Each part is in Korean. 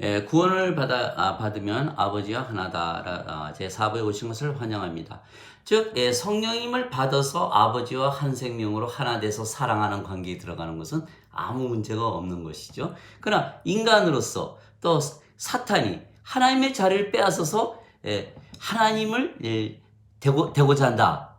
에, 구원을 받아, 아, 받으면 아버지와 하나다. 아, 제 4부에 오신 것을 환영합니다. 즉, 에, 성령임을 받아서 아버지와 한 생명으로 하나 돼서 사랑하는 관계에 들어가는 것은 아무 문제가 없는 것이죠. 그러나 인간으로서 또 사탄이 하나님의 자리를 빼앗아서 에, 하나님을 에, 되고, 되고자 한다.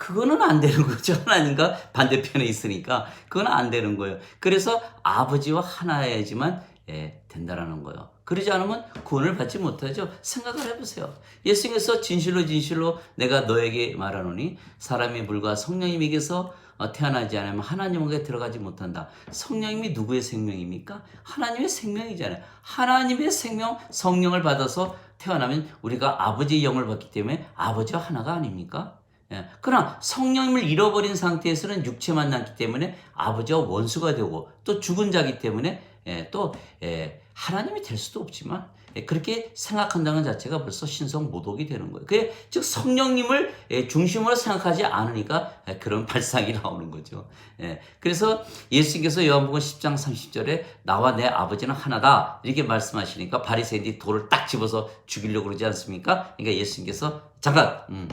그거는 안 되는 거죠. 하나님과 반대편에 있으니까 그건 안 되는 거예요. 그래서 아버지와 하나여야지만 예, 된다라는 거예요. 그러지 않으면 구원을 받지 못하죠. 생각을 해보세요. 예수님께서 진실로 진실로 내가 너에게 말하노니 사람의 물과 성령님에게서 어, 태어나지 않으면 하나님에게 들어가지 못한다. 성령님이 누구의 생명입니까? 하나님의 생명이잖아요. 하나님의 생명, 성령을 받아서 태어나면 우리가 아버지의 영을 받기 때문에 아버지와 하나가 아닙니까? 예. 그러나 성령님을 잃어버린 상태에서는 육체만 남기 때문에 아버지와 원수가 되고 또 죽은 자기 때문에 예, 또 예, 하나님이 될 수도 없지만 예, 그렇게 생각한다는 자체가 벌써 신성 모독이 되는 거예요. 그게 즉 성령님을 예, 중심으로 생각하지 않으니까 예, 그런 발상이 나오는 거죠. 예, 그래서 예수님께서 요한복음 10장 30절에 나와 내 아버지는 하나다 이렇게 말씀하시니까 바리새인들이 돌을 딱 집어서 죽이려고 그러지 않습니까? 그러니까 예수님께서 잠깐 음,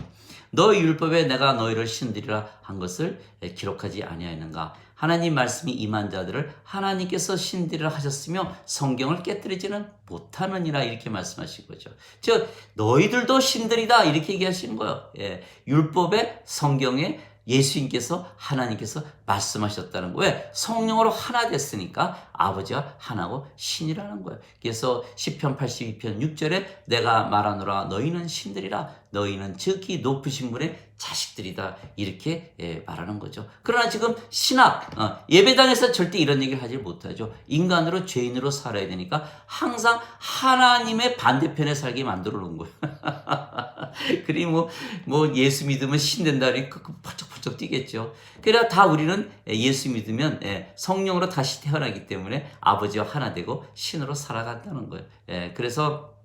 너 율법에 내가 너희를 신들이라 한 것을 기록하지 아니하였는가? 하나님 말씀이 임한 자들을 하나님께서 신들이라 하셨으며 성경을 깨뜨리지는 못하느니라 이렇게 말씀하신 거죠. 즉 너희들도 신들이다 이렇게 얘기하시는 거예요. 예, 율법에 성경에 예수님께서 하나님께서 말씀하셨다는 거예요. 왜? 성령으로 하나 됐으니까 아버지와 하나고 신이라는 거예요. 그래서 시편 82편 6절에 내가 말하노라 너희는 신들이라 너희는 즉히 높으신 분의 자식들이다 이렇게 예, 말하는 거죠. 그러나 지금 신학 어, 예배당에서 절대 이런 얘기를 하지 못하죠. 인간으로 죄인으로 살아야 되니까 항상 하나님의 반대편에 살게 만들어 놓은 거예요. 그리 뭐, 뭐 예수 믿으면 신 된다니 그, 그 펄쩍펄쩍 뛰겠죠. 그래야 다 우리는 예수 믿으면 예, 성령으로 다시 태어나기 때문에 아버지와 하나 되고 신으로 살아간다는 거예요. 예, 그래서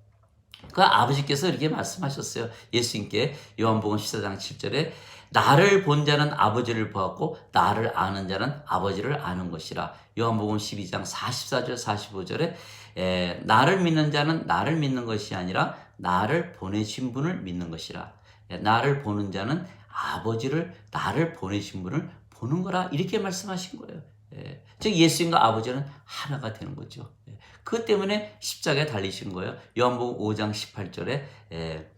그 아버지께서 이렇게 말씀하셨어요. 예수님께 요한복음 14장 7절에 나를 본 자는 아버지를 보았고 나를 아는 자는 아버지를 아는 것이라. 요한복음 12장 44절 45절에 에, 나를 믿는 자는 나를 믿는 것이 아니라 나를 보내신 분을 믿는 것이라. 에, 나를 보는 자는 아버지를 나를 보내신 분을 보는 거라 이렇게 말씀하신 거예요. 예. 즉 예수님과 아버지는 하나가 되는 거죠. 예. 그 때문에 십자가에 달리신 거예요. 요한복음 5장 18절에 예.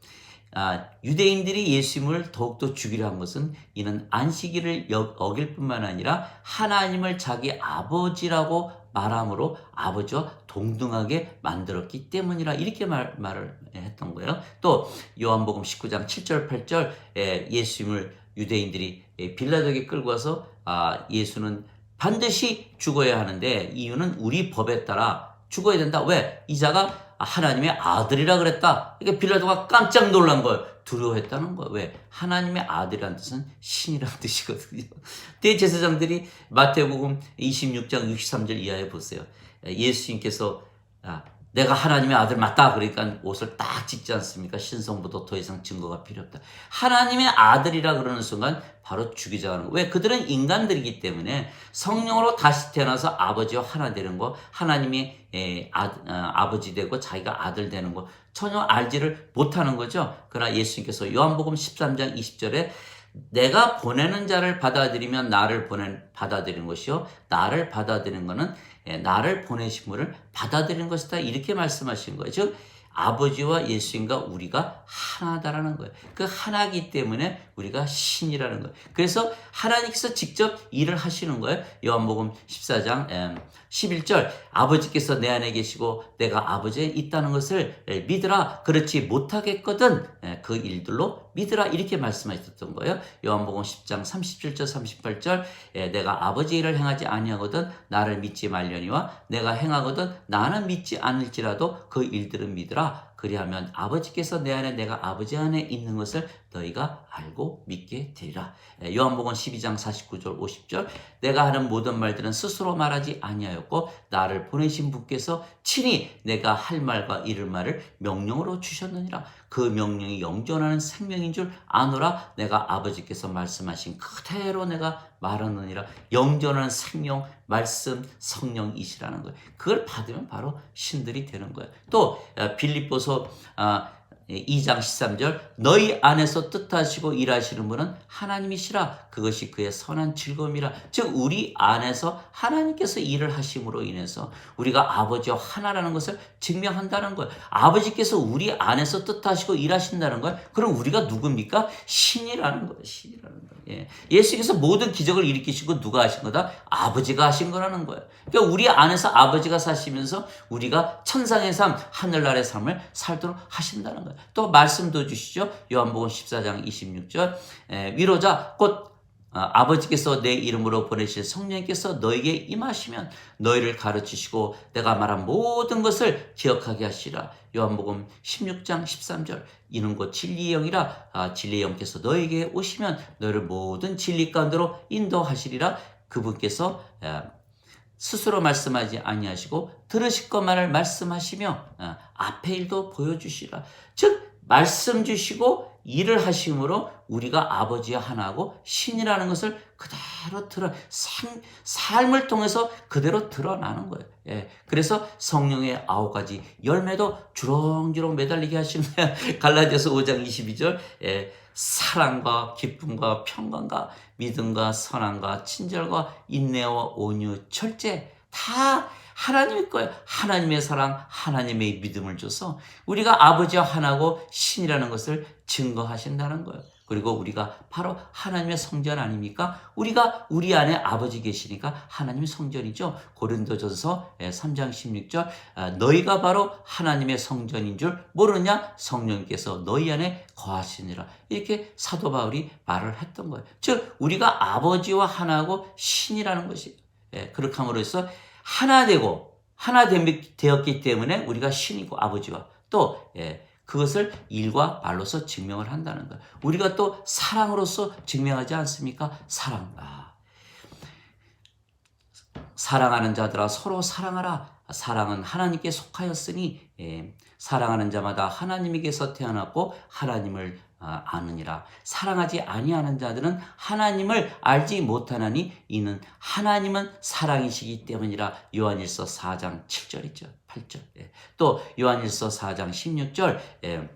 아, 유대인들이 예수님을 더욱더 죽이려 한 것은 이는 안식일을 여- 어길 뿐만 아니라 하나님을 자기 아버지라고 말함으로 아버지와 동등하게 만들었기 때문이라 이렇게 말, 말을 했던 거예요. 또 요한복음 19장 7절 8절 에, 예수님을 유대인들이 에, 빌라도에게 끌고 와서 아, 예수는 반드시 죽어야 하는데 이유는 우리 법에 따라 죽어야 된다. 왜? 이자가 하나님의 아들이라 그랬다. 그러니까 빌라도가 깜짝 놀란 거예요. 두려워했다는 거예요. 왜? 하나님의 아들이라는 뜻은 신이라는 뜻이거든요. 대제사장들이 마태복음 26장 63절 이하에 보세요. 예수님께서 아, 내가 하나님의 아들 맞다. 그러니까 옷을 딱 찢지 않습니까? 신성보다 더 이상 증거가 필요 없다. 하나님의 아들이라 그러는 순간 바로 죽이자 하는 거. 왜? 그들은 인간들이기 때문에 성령으로 다시 태어나서 아버지와 하나 되는 거, 하나님이 에, 아, 어, 아버지 되고 자기가 아들 되는 거 전혀 알지를 못하는 거죠. 그러나 예수님께서 요한복음 13장 20절에 내가 보내는 자를 받아들이면 나를 보낸 받아들이는 것이요 나를 받아들이는 것은 예, 나를 보내신 분을 받아들이는 것이다 이렇게 말씀하신 거예요. 즉 아버지와 예수님과 우리가 하나다라는 거예요. 그 하나기 때문에 우리가 신이라는 거예요. 그래서 하나님께서 직접 일을 하시는 거예요. 요한복음 14장 11절 아버지께서 내 안에 계시고 내가 아버지에 있다는 것을 믿으라 그렇지 못하겠거든 예, 그 일들로 믿으라 이렇게 말씀하셨던 거예요. 요한복음 10장 37절 38절 예, 내가 아버지 일을 행하지 아니하거든 나를 믿지 말려니와 내가 행하거든 나는 믿지 않을지라도 그 일들은 믿으라 그리하면 아버지께서 내 안에 내가 아버지 안에 있는 것을 너희가 알고 믿게 되리라. 예, 요한복음 12장 49절 50절 내가 하는 모든 말들은 스스로 말하지 아니하였고 나를 보내신 분께서 친히 내가 할 말과 이를 말을 명령으로 주셨느니라. 그 명령이 영존하는 생명이 성령인 줄 아노라 내가 아버지께서 말씀하신 그대로 내가 말하느니라 영전한 생명 말씀 성령이시라는 거예요. 그걸 받으면 바로 신들이 되는 거예요. 또 어, 빌립보서 아, 2장 13절 너희 안에서 뜻하시고 일하시는 분은 하나님이시라 그것이 그의 선한 즐거움이라 즉 우리 안에서 하나님께서 일을 하심으로 인해서 우리가 아버지와 하나라는 것을 증명한다는 거예요 아버지께서 우리 안에서 뜻하시고 일하신다는 걸 그럼 우리가 누굽니까? 신이라는 거예요 신이라는 거예요 예. 예수께서 모든 기적을 일으키시고 누가 하신 거다? 아버지가 하신 거라는 거예요 그러니까 우리 안에서 아버지가 사시면서 우리가 천상의 삶 하늘나라의 삶을 살도록 하신다는 거예요 또 말씀도 주시죠. 요한복음 14장 26절 위로자 곧 어, 아버지께서 내 이름으로 보내실 성령께서 너에게 임하시면 너희를 가르치시고 내가 말한 모든 것을 기억하게 하시라. 요한복음 16장 13절 이는 곧 진리의 영이라 아, 진리의 영께서 너에게 오시면 너를 모든 진리 가운데로 인도하시리라. 그분께서 스스로 말씀하지 아니하시고 들으실 것만을 말씀하시며 어, 앞에 일도 보여주시라. 즉 말씀 주시고 일을 하심으로 우리가 아버지와 하나고 신이라는 것을 그대로 드러 삶, 삶을 통해서 그대로 드러나는 거예요. 예. 그래서 성령의 아홉 가지 열매도 주렁주렁 매달리게 하시는 갈라디아서 5장 22절 예. 사랑과 기쁨과 평강과 믿음과 선함과 친절과 인내와 온유 절제 다 하나님의 거예요. 하나님의 사랑, 하나님의 믿음을 줘서 우리가 아버지와 하나고 신이라는 것을 증거하신다는 거예요. 그리고 우리가 바로 하나님의 성전 아닙니까? 우리가 우리 안에 아버지 계시니까 하나님의 성전이죠. 고린도전서 3장 16절 너희가 바로 하나님의 성전인 줄 모르냐? 성령께서 너희 안에 거하시니라. 이렇게 사도 바울이 말을 했던 거예요. 즉 우리가 아버지와 하나고 신이라는 것이 예, 그렇게 함으로써 하나 되고 하나 되었기 때문에 우리가 신이고 아버지와 또 예, 그것을 일과 말로서 증명을 한다는 거예요. 우리가 또 사랑으로서 증명하지 않습니까? 사랑. 아. 사랑하는 자들아 서로 사랑하라. 사랑은 하나님께 속하였으니 예, 사랑하는 자마다 하나님에게서 태어났고 하나님을 아, 아느니라. 사랑하지 아니하는 자들은 하나님을 알지 못하나니 이는 하나님은 사랑이시기 때문이라. 요한일서 4장 7절이죠? 8절. 예. 또 요한일서 4장 16절. 예.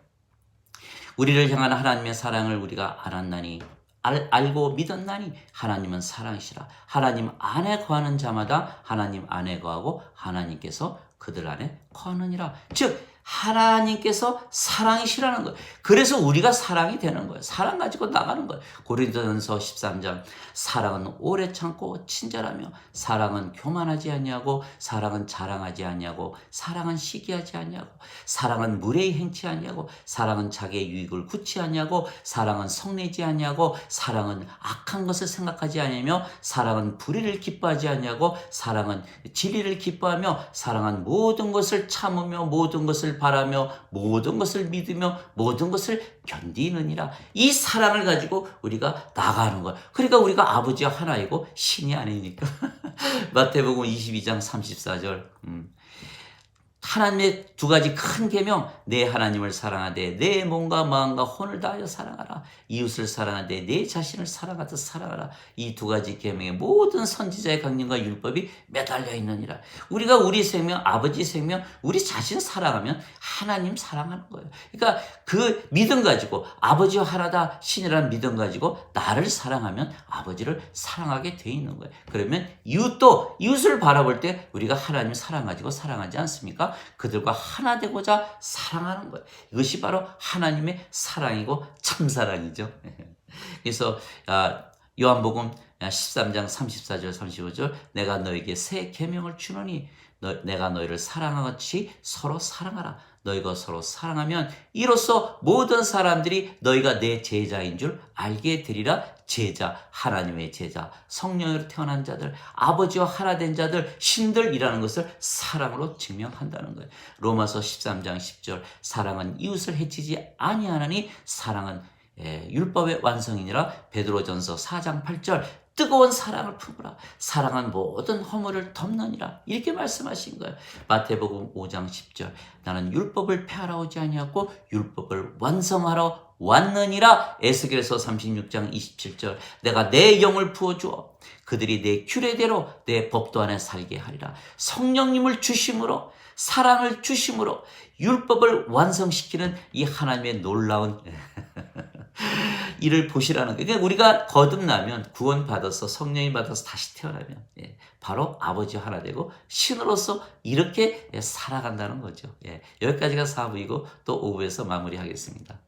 우리를 향한 하나님의 사랑을 우리가 알았나니 알, 알고 믿었나니 하나님은 사랑이시라. 하나님 안에 거하는 자마다 하나님 안에 거하고 하나님께서 그들 안에 거하느니라 즉 하나님께서 사랑이시라는 거예요. 그래서 우리가 사랑이 되는 거예요. 사랑 가지고 나가는 거예요. 고린도전서 13장 사랑은 오래 참고 친절하며 사랑은 교만하지 아니하고 사랑은 자랑하지 아니하고 사랑은 시기하지 아니하고 사랑은 무례히 행치 아니하고 사랑은 자기의 유익을 굳지 아니하고 사랑은 성내지 아니하고 사랑은 악한 것을 생각하지 아니하며 사랑은 불의를 기뻐하지 아니하고 사랑은 진리를 기뻐하며 사랑은 모든 것을 참으며 모든 것을 바라며 모든 것을 믿으며 모든 것을 견디느니라. 이 사랑을 가지고 우리가 나가는 거야. 그러니까 우리가 아버지와 하나이고 신이 아니니까. 마태복음 22장 34절. 음. 하나님의 두 가지 큰 계명 내 하나님을 사랑하되 내 몸과 마음과 혼을 다하여 사랑하라. 이웃을 사랑하되 내 자신을 사랑하듯 사랑하라. 이 두 가지 계명의 모든 선지자의 강령과 율법이 매달려 있느니라. 우리가 우리 생명 아버지 생명 우리 자신 사랑하면 하나님 사랑하는 거예요. 그러니까 그 믿음 가지고 아버지와 하나다 신이라는 믿음 가지고 나를 사랑하면 아버지를 사랑하게 돼 있는 거예요. 그러면 이웃도 이웃을 바라볼 때 우리가 하나님 사랑 가지고 사랑하지 않습니까 그들과 하나 되고자 사랑하는 거예요. 이것이 바로 하나님의 사랑이고 참사랑이죠. 그래서 아, 요한복음 13장 34절 35절 내가 너에게 새 계명을 주노니 너, 내가 너희를 사랑하같이 서로 사랑하라. 너희가 서로 사랑하면 이로써 모든 사람들이 너희가 내 제자인 줄 알게 되리라. 제자, 하나님의 제자, 성령으로 태어난 자들, 아버지와 하나 된 자들, 신들이라는 것을 사랑으로 증명한다는 거예요. 로마서 13장 10절 사랑은 이웃을 해치지 아니하나니 사랑은 예, 율법의 완성이니라 베드로전서 4장 8절 뜨거운 사랑을 품으라. 사랑은 모든 허물을 덮느니라. 이렇게 말씀하신 거예요. 마태복음 5장 10절. 나는 율법을 폐하러 오지 아니하고 율법을 완성하러 왔느니라. 에스겔서 36장 27절. 내가 내 영을 부어 주어 그들이 내 규례대로 내 법도 안에 살게 하리라. 성령님을 주심으로 사랑을 주심으로 율법을 완성시키는 이 하나님의 놀라운 일을 보시라는 거예요. 그러니까 우리가 거듭나면 구원받아서 성령이 받아서 다시 태어나면 예, 바로 아버지 하나 되고 신으로서 이렇게 예, 살아간다는 거죠. 예, 여기까지가 4부이고 또 5부에서 마무리하겠습니다.